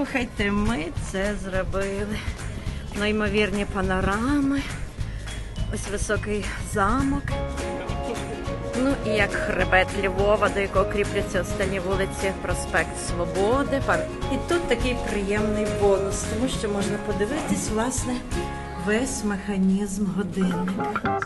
Слухайте, ми це зробили. Неймовірні панорами. Ось високий замок. Ну і як хребет Львова, до якого кріпляться останні вулиці, проспект Свободи. Парк. І тут такий приємний бонус, тому що можна подивитись, власне, весь механізм годинника.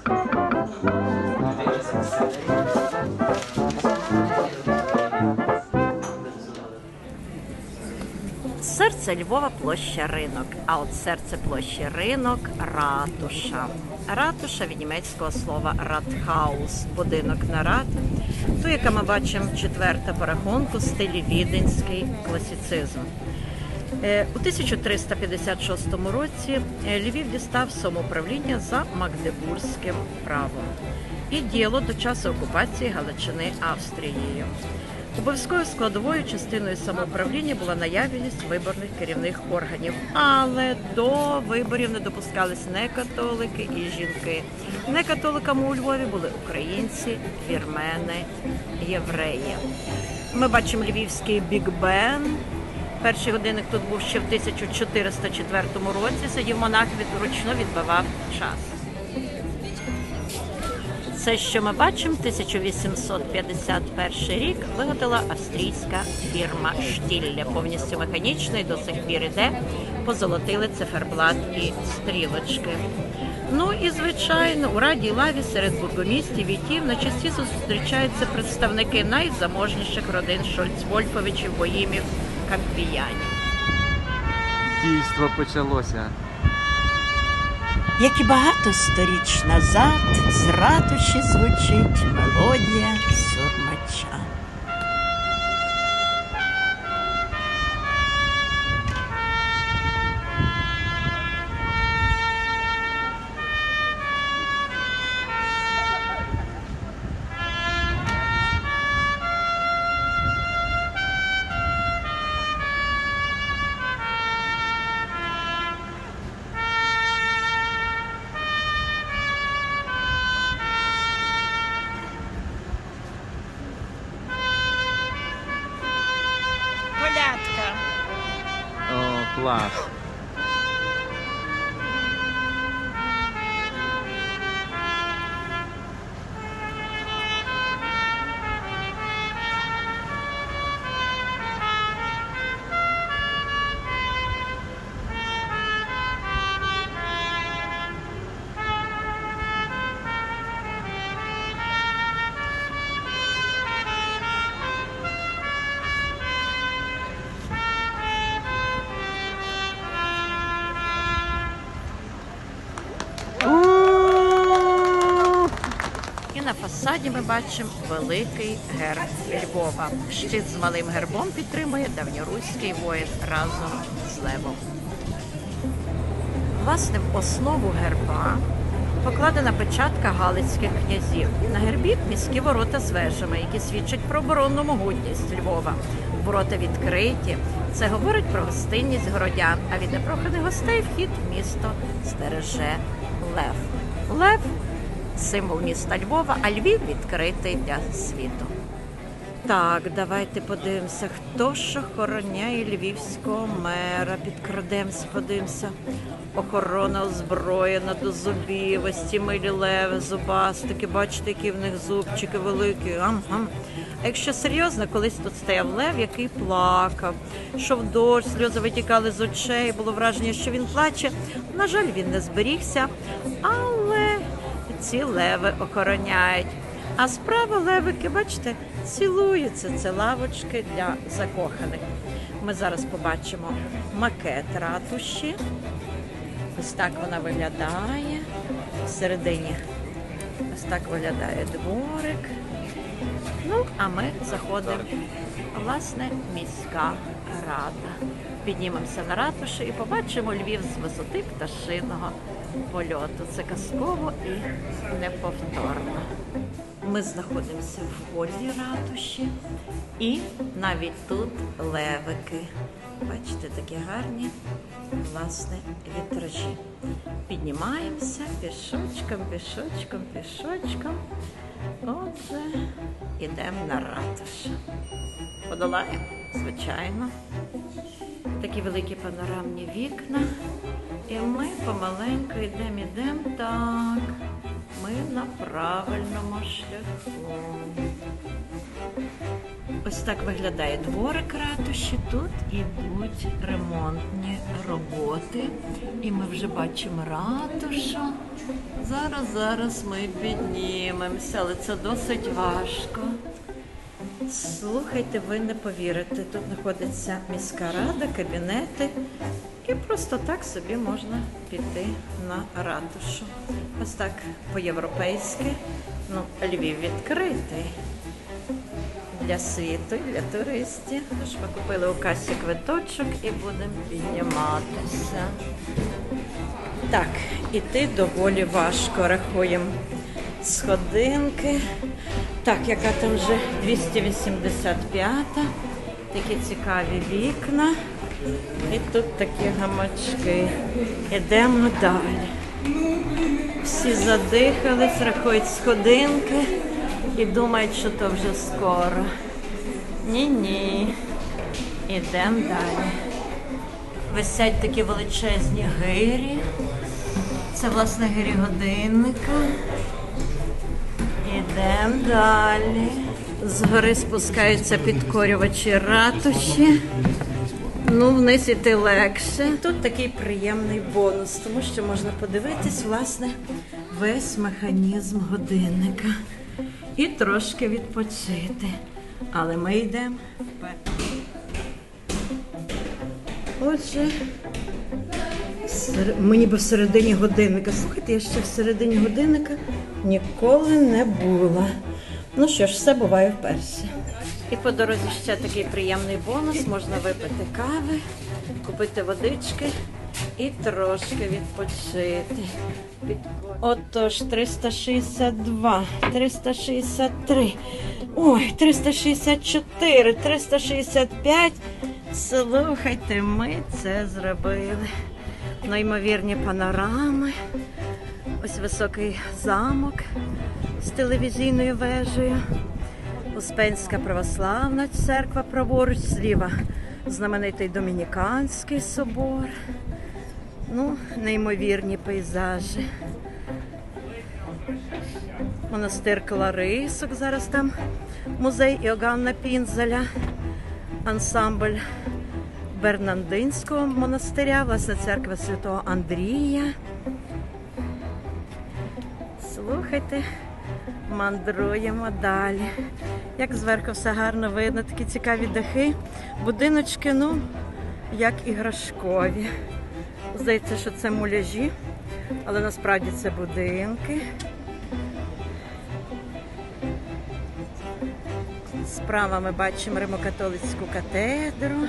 Серце Львова площа ринок, а от серце площі ринок ратуша. Ратуша від німецького слова ратхаус, будинок нарад. Ту, яка ми бачимо четверта по рахунку, стилі віденський класицизм. Е, У 1356 році е, Львів дістав самоуправління за Магдебурзьким правом і діяло до часу окупації Галичини Австрією. Обов'язковою складовою частиною самоуправління була наявність виборних керівних органів, але до виборів не допускались не католики і жінки. Не католиками у Львові були українці, вірмени, євреї. Ми бачимо львівський Біг Бен. Перший годинник тут був ще в 1404 році. Сидів монах від вручну відбивав час. Це, що ми бачимо, 1851 рік виготовила австрійська фірма Штілля. Повністю механічно і до сих пір іде. Позолотили циферблат і стрілочки. Ну і звичайно, у Раді Лаві серед бургомістів і тів найчастіше зустрічаються представники найзаможніших родин Шольц-Вольфовичів, Боїмів, Кампіянів. Дійство почалося. Як і багато сторіч назад, з ратуші звучить мелодія last. Фасаді ми бачимо великий герб Львова. Щит з малим гербом підтримує давньоруський воїн разом з левом. Власне, в основу герба покладена печатка галицьких князів. На гербі міські ворота з вежами, які свідчать про оборонну могутність Львова. Ворота відкриті. Це говорить про гостинність городян, а від непроханих гостей вхід в місто стереже Лев. Лев символ міста Львова, а Львів відкритий для світу. Так, давайте подивимося, хто ж охороняє львівського мера. Підкрадемося, подивимося. Охорона озброєна до зубів, ось милі леви, зубастики, бачите, які в них зубчики великі. Ам-гам. А якщо серйозно, колись тут стояв лев, який плакав, йшов дощ, сльози витікали з очей, було враження, що він плаче. На жаль, він не зберігся, але ці леви охороняють. А справа левики, бачите, цілуються. Це лавочки для закоханих. Ми зараз побачимо макет ратуші. Ось так вона виглядає. Всередині ось так виглядає дворик. Ну, а ми заходимо, власне, міська рада. Піднімемося на ратуші і побачимо Львів з висоти пташиного польоту. Це казково і неповторно. Ми знаходимося в голі ратуші, і навіть тут левики. Бачите, такі гарні, власне, вітражі. Піднімаємося пішочком, пішочком, пішочком. Отже, йдемо на ратушу. Подолаємо, звичайно. Такі великі панорамні вікна. І ми помаленьку йдемо, йдемо так. Ми на правильному шляху. Ось так виглядає дворик ратуші. Тут ідуть ремонтні роботи. І ми вже бачимо ратушу. Зараз, зараз ми піднімемося, але це досить важко. Слухайте, ви не повірите. Тут знаходиться міська рада, кабінети, і просто так собі можна піти на ратушу. Ось так по-європейськи. Ну, Львів відкритий для світу, для туристів. Тож ми купили у касі квиточок і будемо підніматися. Так, іти доволі важко рахуємо сходинки. Так, яка там вже 285-та. Такі цікаві вікна. І тут такі гамачки. Ідемо далі. Всі задихались, рахують сходинки і думають, що то вже скоро. Ні-ні. Ідемо далі. Висять такі величезні гирі. Це, власне, гирі годинника. Ідемо далі. Згори спускаються підкорювачі ратуші. Ну, вниз іти легше. Тут такий приємний бонус, тому що можна подивитись, власне, весь механізм годинника і трошки відпочити. Але ми йдемо вперед. Отже, Ми ніби всередині годинника. Слухайте, я ще всередині годинника ніколи не була. Ну що ж, все буває вперше. І по дорозі ще такий приємний бонус. Можна випити кави, купити водички і трошки відпочити. Отож, 362, 363, ой, 364, 365. Слухайте, ми це зробили. Неймовірні панорами. Ось високий замок з телевізійною вежею. Успенська православна церква праворуч, зліва знаменитий Домініканський собор. Ну, неймовірні пейзажі. Монастир Кларисок, зараз там музей Іоганна Пінзеля, ансамбль Бернандинського монастиря, власне, церква святого Андрія. Слухайте, мандруємо далі. Як зверху все гарно видно, такі цікаві дахи. Будиночки, ну, як іграшкові. Здається, що це муляжі, але насправді це будинки. Справа ми бачимо Римокатолицьку катедру.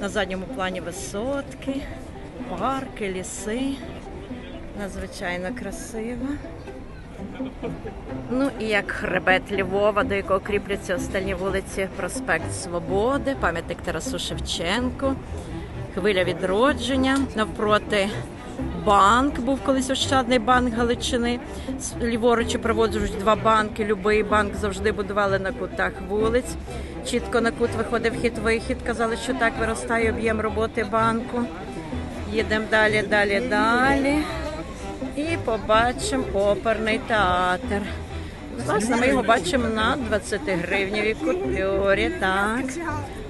На задньому плані висотки, парки, ліси. Надзвичайно красиво. Ну і як хребет Львова, до якого кріпляться останні вулиці Проспект Свободи, пам'ятник Тарасу Шевченку, хвиля відродження навпроти. Банк був колись Ощадний банк Галичини. Ліворуч праворуч два банки. Любий банк завжди будували на кутах вулиць. Чітко на кут виходив хід-вихід. Казали, що так виростає об'єм роботи банку. Їдемо далі, далі, далі. І побачимо оперний театр. Власне, ми його бачимо на 20 гривневій купюрі. Так.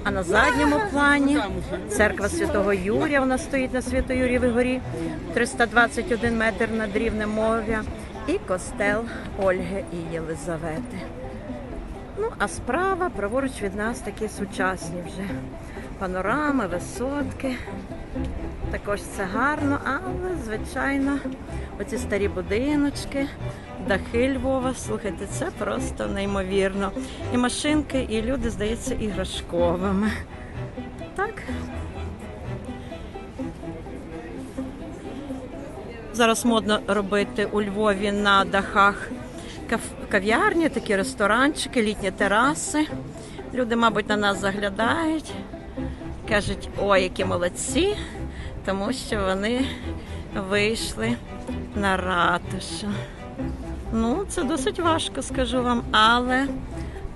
А на задньому плані церква Святого Юрія. Вона стоїть на Свято-Юрієвій горі, 321 метр над рівнем моря. І костел Ольги і Єлизавети. Ну, а справа, праворуч від нас такі сучасні вже панорами, висотки. Також це гарно, але, звичайно, оці старі будиночки, дахи Львова, слухайте, це просто неймовірно. І машинки, і люди, здається, іграшковими. Так. Зараз модно робити у Львові на дахах кав'ярні, такі ресторанчики, літні тераси. Люди, мабуть, на нас заглядають, кажуть, ой, які молодці, тому що вони вийшли на ратушу. Ну, це досить важко, скажу вам, але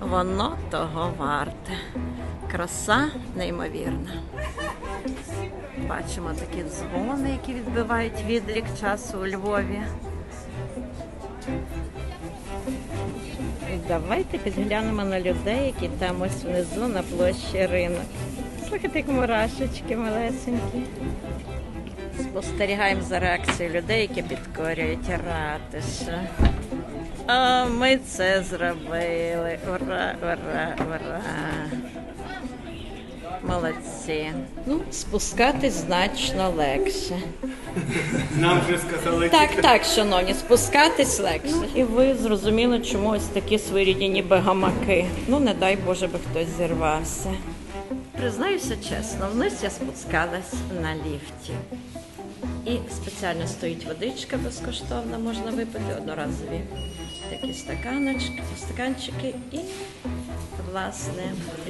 воно того варте. Краса неймовірна. Бачимо такі дзвони, які відбивають відлік часу у Львові. Давайте підглянемо на людей, які там ось внизу на площі ринок. Слухайте, як мурашечки малесенькі. Спостерігаємо за реакцією людей, які підкорюють ратишу. А ми це зробили. Ура, ура, ура. Молодці. Ну, спускатись значно легше. Нам вже сказали. Так, так, шановні, спускатись легше. Ну, і ви зрозуміли, чому ось такі своєрідні ніби гамаки. Ну, не дай Боже, би хтось зірвався. Признаюся чесно, вниз я спускалась на ліфті. І спеціально стоїть водичка безкоштовна, можна випити одноразові такі стаканочки, стаканчики і, власне,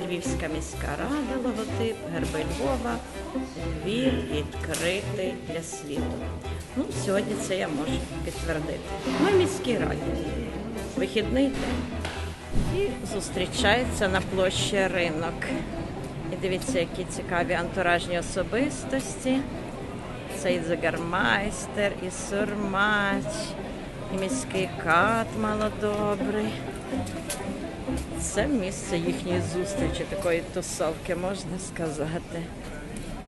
Львівська міська рада, логотип, герби Львова, Львів відкритий для світу. Ну, сьогодні це я можу підтвердити. Ми в міській раді. Вихідний день. І зустрічається на площі ринок. І дивіться, які цікаві антуражні особистості. Це і загармайстер, і сурмач, і міський кат малодобрий. Це місце їхньої зустрічі, такої тусовки, можна сказати.